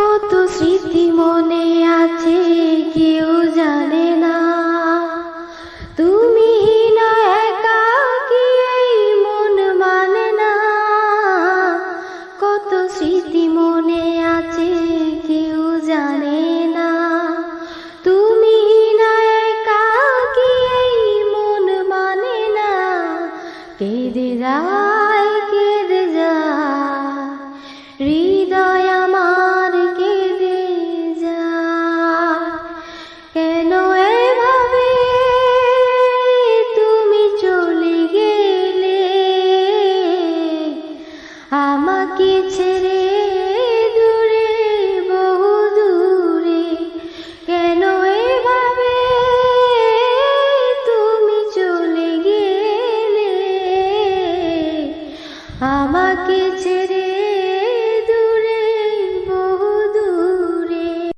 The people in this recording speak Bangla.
কত স্মৃতি মনে আছে, কেউ জানে না। তুমি না একা কি মন মানে না? কত স্মৃতি মনে আছে, কেউ জানে না। তুমি না একা কি এই মন মানে না? কেদে রায়, কেদে তোমাকে ছেড়ে দূরে বহু দূরে। কেন এভাবে তুমি চলে গেলে? আমাকে ছেড়ে